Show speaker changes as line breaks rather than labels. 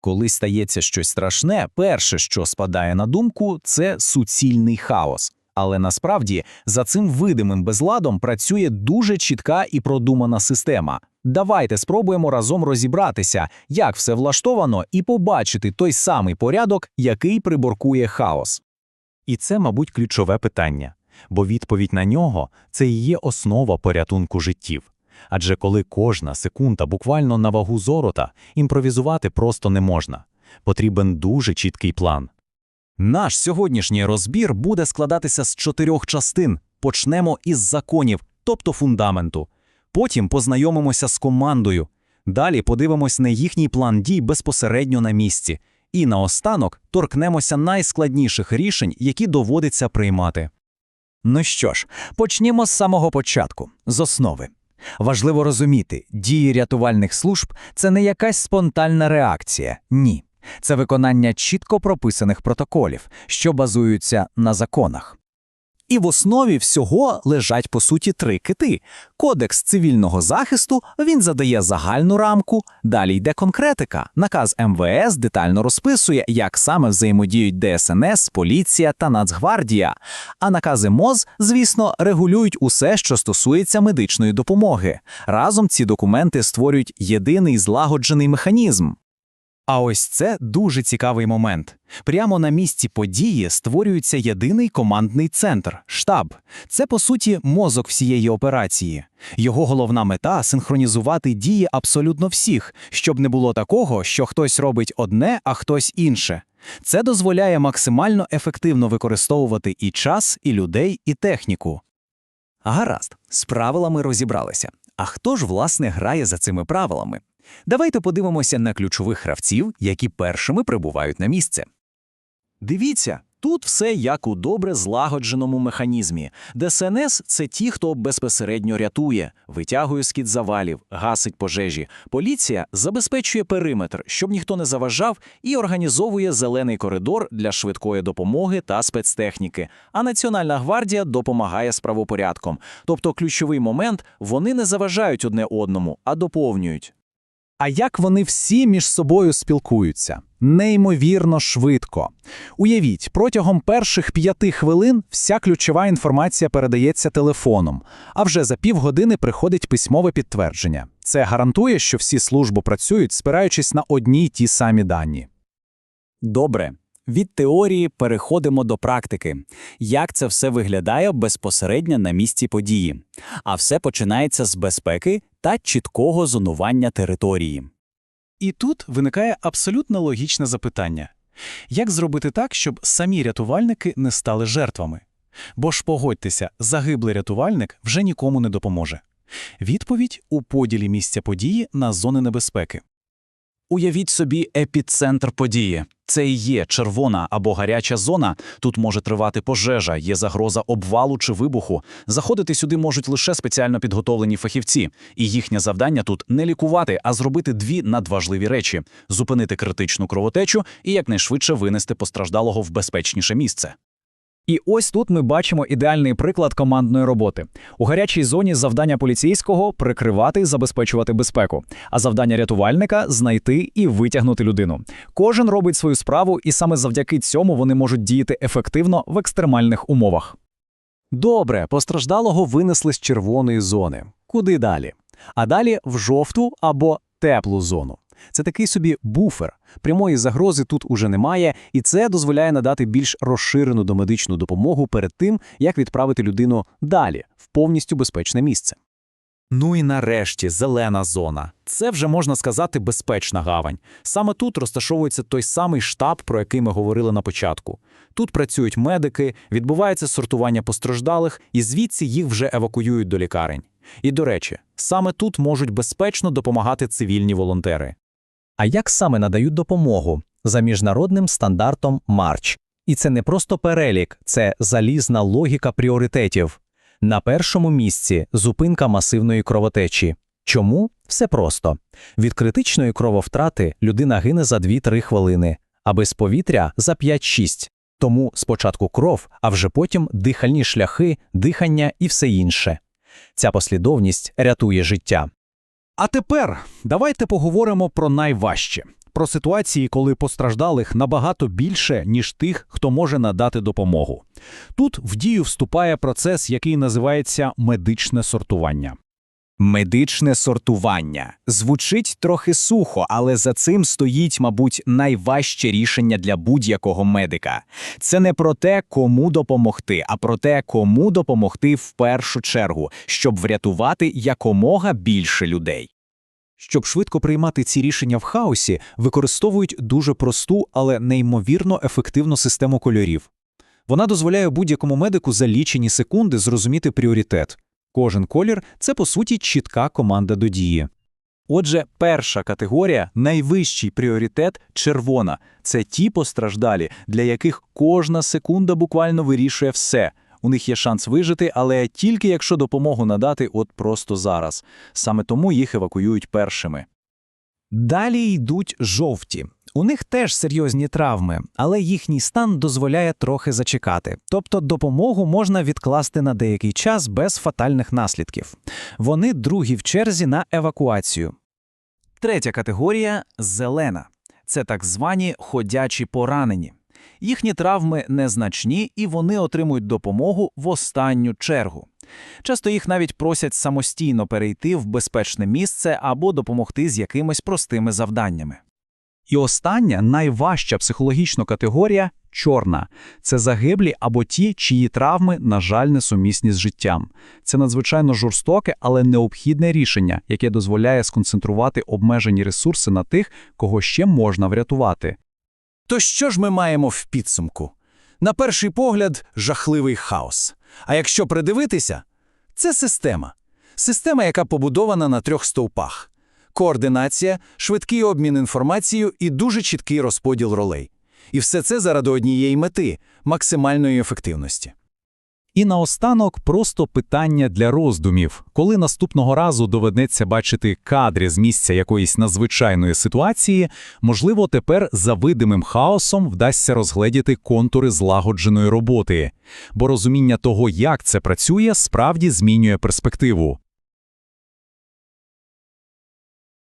Коли стається щось страшне, перше, що спадає на думку, це суцільний хаос. Але насправді за цим видимим безладом працює дуже чітка і продумана система. Давайте спробуємо разом розібратися, як все влаштовано, і побачити той самий порядок, який приборкує хаос.
І це, мабуть, ключове питання, бо відповідь на нього це і є основа порятунку життів. Адже коли кожна секунда буквально на вагу зорота, імпровізувати просто не можна. Потрібен дуже чіткий план.
Наш сьогоднішній розбір буде складатися з чотирьох частин. Почнемо із законів, тобто фундаменту. Потім познайомимося з командою. Далі подивимось на їхній план дій безпосередньо на місці. І наостанок торкнемося найскладніших рішень, які доводиться приймати. Ну що ж, почнімо з самого початку, з основи. Важливо розуміти, дії рятувальних служб це не якась спонтанна реакція. Ні. Це виконання чітко прописаних протоколів, що базуються на законах. І в основі всього лежать по суті три кити. Кодекс цивільного захисту він задає загальну рамку, далі йде конкретика. Наказ МВС детально розписує, як саме взаємодіють ДСНС, поліція та Нацгвардія. А накази МОЗ, звісно, регулюють усе, що стосується медичної допомоги. Разом ці документи створюють єдиний злагоджений механізм. А ось це дуже цікавий момент. Прямо на місці події створюється єдиний командний центр штаб. Це по суті мозок всієї операції. Його головна мета синхронізувати дії абсолютно всіх, щоб не було такого, що хтось робить одне, а хтось інше. Це дозволяє максимально ефективно використовувати і час, і людей, і техніку. Гаразд, з правилами розібралися. А хто ж власне грає за цими правилами? Давайте подивимося на ключових гравців, які першими прибувають на місце. Дивіться, тут все як у добре злагодженому механізмі. ДСНС – це ті, хто безпосередньо рятує, витягує з-кід завалів, гасить пожежі. Поліція забезпечує периметр, щоб ніхто не заважав, і організовує зелений коридор для швидкої допомоги та спецтехніки. А Національна гвардія допомагає з правопорядком. Тобто ключовий момент – вони не заважають одне одному, а доповнюють. А як вони всі між собою спілкуються? Неймовірно швидко. Уявіть, протягом перших п'яти хвилин вся ключова інформація передається телефоном, а вже за півгодини приходить письмове підтвердження. Це гарантує, що всі служби працюють, спираючись на одні й ті самі дані. Добре. Від теорії переходимо до практики. Як це все виглядає безпосередньо на місці події? А все починається з безпеки та чіткого зонування території. І тут виникає абсолютно логічне запитання: як зробити так, щоб самі рятувальники не стали жертвами? Бо ж погодьтеся, загиблий рятувальник вже нікому не допоможе. Відповідь у поділі місця події на зони небезпеки. Уявіть собі епіцентр події. Це і є червона або гаряча зона. Тут може тривати пожежа, є загроза обвалу чи вибуху. Заходити сюди можуть лише спеціально підготовлені фахівці, і їхнє завдання тут не лікувати, а зробити дві надважливі речі: зупинити критичну кровотечу і якнайшвидше винести постраждалого в безпечніше місце. І ось тут ми бачимо ідеальний приклад командної роботи. У гарячій зоні завдання поліцейського прикривати, забезпечувати безпеку, а завдання рятувальника знайти і витягнути людину. Кожен робить свою справу, і саме завдяки цьому вони можуть діяти ефективно в екстремальних умовах. Добре, постраждалого винесли з червоної зони. Куди далі? А далі в жовту або теплу зону. Це такий собі буфер. Прямої загрози тут уже немає, і це дозволяє надати більш розширену домедичну допомогу перед тим, як відправити людину далі в повністю безпечне місце. Ну і нарешті зелена зона. Це вже можна сказати безпечна гавань. Саме тут розташовується той самий штаб, про який ми говорили на початку. Тут працюють медики, відбувається сортування постраждалих, і звідси їх вже евакуюють до лікарень. І до речі, саме тут можуть безпечно допомагати цивільні волонтери. А як саме надають допомогу за міжнародним стандартом Марч? І це не просто перелік, це залізна логіка пріоритетів. На першому місці зупинка масивної кровотечі. Чому? Все просто. Від критичної крововтрати людина гине за 2-3 хвилини, а без повітря за 5-6. Тому спочатку кров, а вже потім дихальні шляхи, дихання і все інше. Ця послідовність рятує життя. А тепер давайте поговоримо про найважче
про ситуації, коли постраждалих набагато більше, ніж тих, хто може надати допомогу. Тут в дію вступає процес, який називається медичне сортування.
Медичне сортування звучить трохи сухо, але за цим стоїть, мабуть, найважче рішення для будь-якого медика. Це не про те, кому допомогти, а про те, кому допомогти в першу чергу, щоб врятувати якомога більше людей.
Щоб швидко приймати ці рішення в хаосі, використовують дуже просту, але неймовірно ефективну систему кольорів. Вона дозволяє будь-якому медику за лічені секунди зрозуміти пріоритет. Кожен колір це, по суті, чітка команда до дії.
Отже, перша категорія найвищий пріоритет червона. Це ті постраждалі, для яких кожна секунда буквально вирішує все. У них є шанс вижити, але тільки якщо допомогу надати от просто зараз. Саме тому їх евакуюють першими.
Далі йдуть жовті. У них теж серйозні травми, але їхній стан дозволяє трохи зачекати. Тобто допомогу можна відкласти на деякий час без фатальних наслідків. Вони другі в черзі на евакуацію. Третя категорія зелена. Це так звані ходячі поранені. Їхні травми незначні і вони отримують допомогу в останню чергу. Часто їх навіть просять самостійно перейти в безпечне місце або допомогти з якимись простими завданнями. І остання, найважча психологічна категорія чорна. Це загиблі або ті, чиї травми, на жаль, несумісні з життям. Це надзвичайно жорстоке, але необхідне рішення, яке дозволяє сконцентрувати обмежені ресурси на тих, кого ще можна врятувати.
То що ж ми маємо в підсумку? На перший погляд, жахливий хаос. А якщо придивитися, це система. Система, яка побудована на трьох стовпах: координація, швидкий обмін інформацією і дуже чіткий розподіл ролей. І все це заради однієї мети максимальної ефективності.
І наостанок просто питання для роздумів. Коли наступного разу доведеться бачити кадри з місця якоїсь надзвичайної ситуації, можливо, тепер за видимим хаосом вдасться розгледіти контури злагодженої роботи. Бо розуміння того, як це працює, справді змінює перспективу.